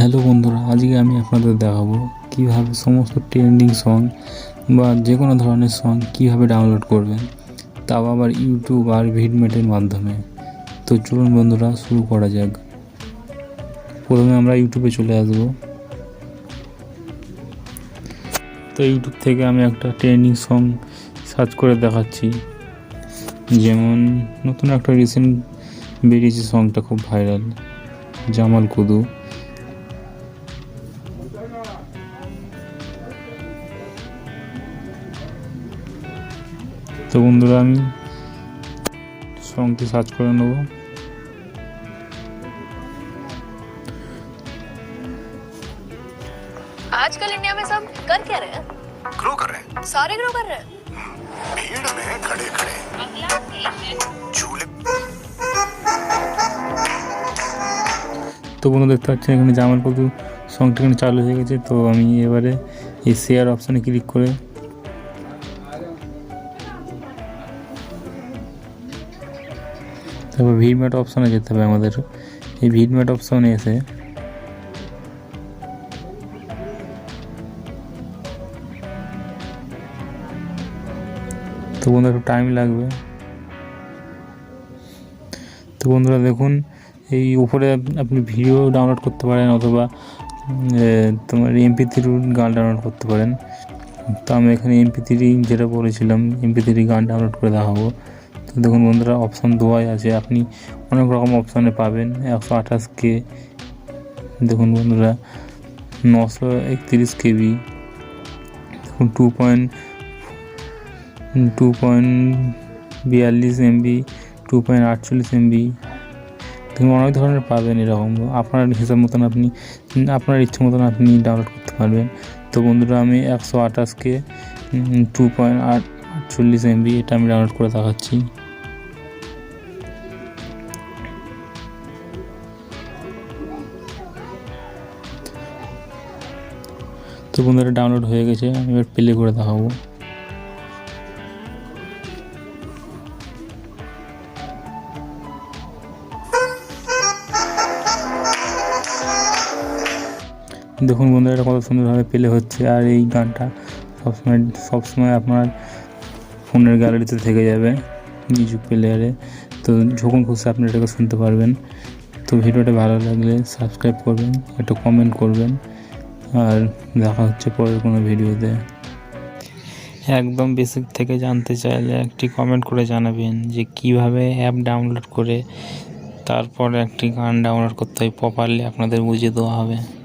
Hello বন্ধুরা, আজকে আমি আপনাদের দেখাবো কীভাবে সমস্ত ট্রেন্ডিং সং বা যে কোনো ধরনের সং কীভাবে ডাউনলোড করবেন, তাও আবার ইউটিউব আর ভিডমেটের মাধ্যমে। তো চলুন বন্ধুরা, শুরু করা যাক। প্রথমে আমরা ইউটিউবে চলে আসব। তো ইউটিউব থেকে আমি একটা ট্রেন্ডিং সং সার্চ করে দেখাচ্ছি। যেমন নতুন একটা রিসেন্ট বেরিয়েছে সংটা খুব ভাইরাল জামাল কুদু। তো বন্ধুরা আমি সংটি সার্চ করে নেব आजकल इंडिया में सब कर क्या रहे हैं ग्रो कर रहे हैं सारे ग्रो कर रहे हैं भीड़ में खड़े खड़े झूले তো বন্ধু দেখতে পাচ্ছেন এখানে জামাল কুদু সংটি এখানে চালু হয়ে গেছে তো আমি এবারে এই শেয়ার অপশানে ক্লিক করে তারপর ভিডম্যাট অপশানে যেতে হবে আমাদের। এই ভিডম্যাট অপশানে এসে তো বন্ধুরা একটু টাইম লাগবে। তো বন্ধুরা দেখুন, এই উপরে আপনি ভিডিও ডাউনলোড করতে পারেন অথবা তোমার এমপি থ্রি গান ডাউনলোড করতে পারেন। তো আমি এখানে এমপি থ্রি যেটা বলেছিলাম এমপি থ্রি গান ডাউনলোড করে দেখাবো। তো দেখুন বন্ধুরা অপশান দেওয়াই আছে। আপনি অনেক রকম অপশানে পাবেন। একশো আঠাশ কে দেখুন বন্ধুরা, নশো একত্রিশ কেবি দেখুন টু পয়েন্ট টু পয়েন্ট বিয়াল্লিশ এমবি টু পয়েন্ট আটচল্লিশ এমবি তুমি অনেক ধরনের পাবেন এরকম। আপনার হিসাব মতন আপনি, আপনার ইচ্ছে মতন আপনি ডাউনলোড করতে পারবেন। তো বন্ধুরা, আমি একশো আঠাশকে টু পয়েন্ট আট, আটচল্লিশ এমবি এটা আমি ডাউনলোড করে দেখাচ্ছি। তো বন্ধুরা ডাউনলোড হয়ে গেছে আমি এবার প্লে করে দেখাবো। দেখুন বন্ধুরা এটা কত সুন্দরভাবে প্লে হচ্ছে, আর এই গানটা সবসময় সবসময় আপনার ফোনের গ্যালারিতে থেকে যাবে মিউজিক প্লেয়ারে তো যখন খুশি আপনি এটাকে শুনতে পারবেন। তো ভিডিওটা ভালো লাগলে সাবস্ক্রাইব করবেন, একটু কমেন্ট করবেন। আর দেখা হচ্ছে পরের কোনো ভিডিওতে। একদম বেসিক থেকে জানতে চাইলে একটি কমেন্ট করে জানাবেন যে কীভাবে অ্যাপ ডাউনলোড করে তারপর একটি গান ডাউনলোড করতে হয় প্রপারলি আপনাদের বুঝিয়ে দেওয়া হবে।